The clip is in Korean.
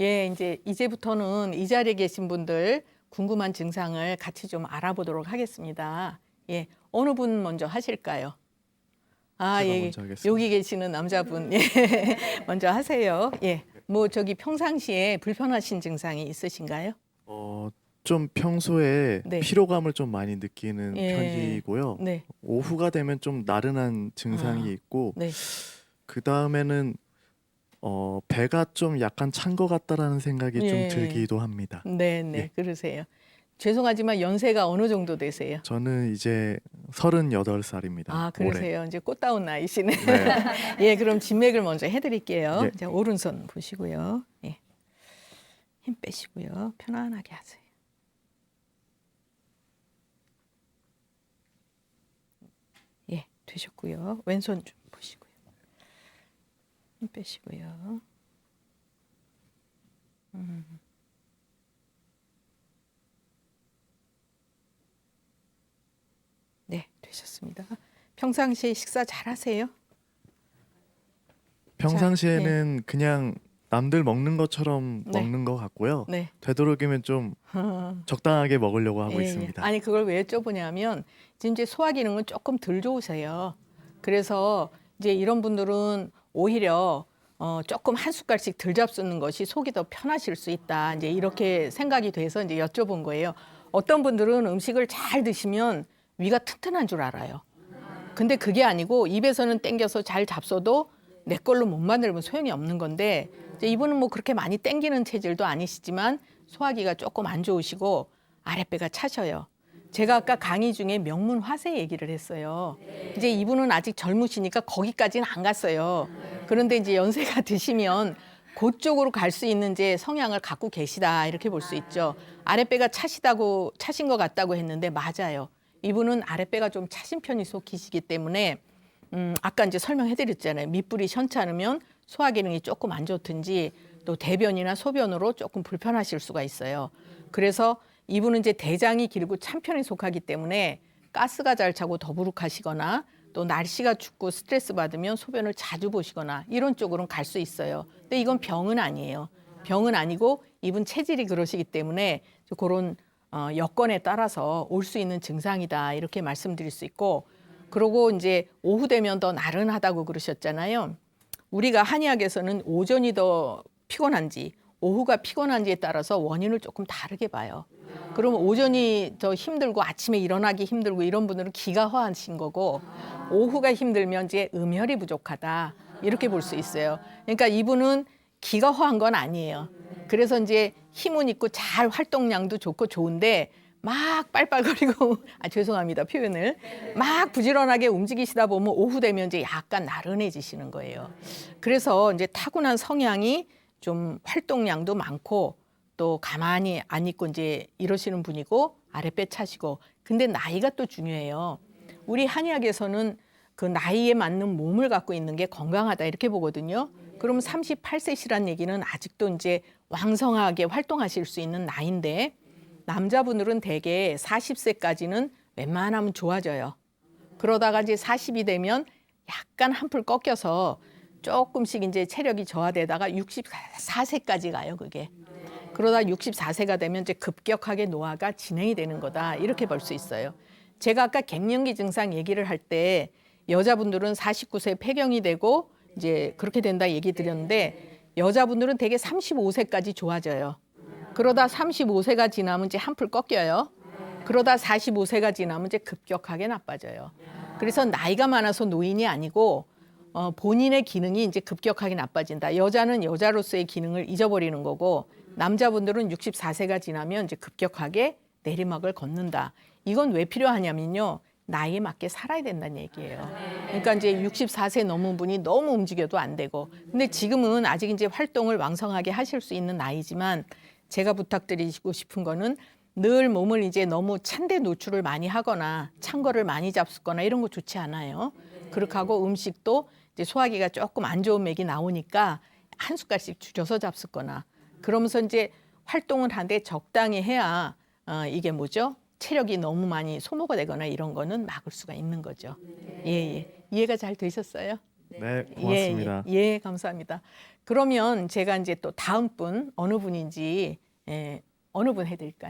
예, 이제 이제부터는 이 자리에 계신 분들 궁금한 증상을 같이 좀 알아보도록 하겠습니다. 예, 어느 분 먼저 하실까요? 아, 제가 예. 먼저 하겠습니다. 여기 계시는 남자분, 예. 먼저 하세요. 예. 뭐 저기 평상시에 불편하신 증상이 있으신가요? 어, 좀 평소에 네. 피로감을 좀 많이 느끼는 예. 편이고요. 네, 오후가 되면 좀 나른한 증상이 아. 있고 네. 그 다음에는 어, 배가 좀 약간 찬 것 같다라는 생각이 예. 좀 들기도 합니다. 네, 네, 예. 그러세요. 죄송하지만 연세가 어느 정도 되세요? 저는 이제 38살입니다. 아, 그러세요. 이제 꽃다운 나이시네. 네. 예, 그럼 진맥을 먼저 해드릴게요. 예. 자, 오른손 보시고요. 예. 힘 빼시고요. 편안하게 하세요. 예, 되셨고요. 왼손 좀. 힘 빼시고요. 음. 네, 되셨습니다. 평상시에 식사 잘 하세요? 평상시에는 그냥 남들 먹는 것처럼 네. 먹는 것 같고요. 네. 되도록이면 좀 적당하게 먹으려고 하고 예, 예. 있습니다. 아니 그걸 왜 여쭤보냐면 지금 이제 소화 기능은 조금 덜 좋으세요. 그래서 이제 이런 분들은 오히려 어, 조금 한 숟갈씩 덜 잡수는 것이 속이 더 편하실 수 있다. 이제 이렇게 생각이 돼서 이제 여쭤본 거예요. 어떤 분들은 음식을 잘 드시면 위가 튼튼한 줄 알아요. 근데 그게 아니고 입에서는 땡겨서 잘 잡숴도 내 걸로 못 만들면 소용이 없는 건데 이분은 뭐 그렇게 많이 땡기는 체질도 아니시지만 소화기가 조금 안 좋으시고 아랫배가 차셔요. 제가 아까 강의 중에 명문 화세 얘기를 했어요. 이제 이분은 아직 젊으시니까 거기까지는 안 갔어요. 그런데 이제 연세가 드시면 그쪽으로 갈 수 있는 이제 성향을 갖고 계시다 이렇게 볼 수 있죠. 아랫배가 차시다고 차신 것 같다고 했는데 맞아요. 이분은 아랫배가 좀 차신 편이 속히시기 때문에 음, 아까 이제 설명해드렸잖아요. 밑불이 현찮으면 소화 기능이 조금 안 좋든지 또 대변이나 소변으로 조금 불편하실 수가 있어요. 그래서 이분은 이제 대장이 길고 찬 편에 속하기 때문에 가스가 잘 차고 더부룩하시거나 또 날씨가 춥고 스트레스 받으면 소변을 자주 보시거나 이런 쪽으로는 갈 수 있어요. 근데 이건 병은 아니에요. 병은 아니고 이분 체질이 그러시기 때문에 그런 어, 여건에 따라서 올 수 있는 증상이다 이렇게 말씀드릴 수 있고 그러고 이제 오후 되면 더 나른하다고 그러셨잖아요. 우리가 한의학에서는 오전이 더 피곤한지 오후가 피곤한지에 따라서 원인을 조금 다르게 봐요. 그러면 오전이 더 힘들고 아침에 일어나기 힘들고 이런 분들은 기가 허하신 거고 오후가 힘들면 이제 음혈이 부족하다 이렇게 볼 수 있어요. 그러니까 이분은 기가 허한 건 아니에요. 그래서 이제 힘은 있고 잘 활동량도 좋고 좋은데 막 빨빨거리고 아 죄송합니다 표현을 막 부지런하게 움직이시다 보면 오후 되면 이제 약간 나른해지시는 거예요. 그래서 이제 타고난 성향이 좀 활동량도 많고 또 가만히 안 있고 이제 이러시는 분이고 아랫배 차시고 근데 나이가 또 중요해요. 우리 한의학에서는 그 나이에 맞는 몸을 갖고 있는 게 건강하다 이렇게 보거든요. 그럼 38세시란 얘기는 아직도 이제 왕성하게 활동하실 수 있는 나이인데 남자분들은 대개 40세까지는 웬만하면 좋아져요. 그러다가 이제 40이 되면 약간 한풀 꺾여서 조금씩 이제 체력이 저하되다가 64세까지 가요, 그게. 그러다 64세가 되면 이제 급격하게 노화가 진행이 되는 거다. 이렇게 볼 수 있어요. 제가 아까 갱년기 증상 얘기를 할 때 여자분들은 49세 폐경이 되고 이제 그렇게 된다 얘기 드렸는데 여자분들은 대개 35세까지 좋아져요. 그러다 35세가 지나면 이제 한풀 꺾여요. 그러다 45세가 지나면 이제 급격하게 나빠져요. 그래서 나이가 많아서 노인이 아니고 어, 본인의 기능이 이제 급격하게 나빠진다. 여자는 여자로서의 기능을 잊어버리는 거고 남자분들은 64세가 지나면 이제 급격하게 내리막을 걷는다. 이건 왜 필요하냐면요. 나이에 맞게 살아야 된다는 얘기예요. 그러니까 이제 64세 넘은 분이 너무 움직여도 안 되고. 근데 지금은 아직 이제 활동을 왕성하게 하실 수 있는 나이지만 제가 부탁드리고 싶은 거는 늘 몸을 이제 너무 찬데 노출을 많이 하거나 찬 거를 많이 잡수거나 이런 거 좋지 않아요. 그렇게 하고 음식도 이제 소화기가 조금 안 좋은 맥이 나오니까 한 숟갈씩 줄여서 잡수거나 그러면서 이제 활동을 하는데 적당히 해야 어, 이게 뭐죠? 체력이 너무 많이 소모가 되거나 이런 거는 막을 수가 있는 거죠. 예, 예. 이해가 잘 되셨어요? 네, 고맙습니다. 예, 예, 예, 감사합니다. 그러면 제가 이제 또 다음 분 어느 분인지 예, 어느 분 해드릴까요?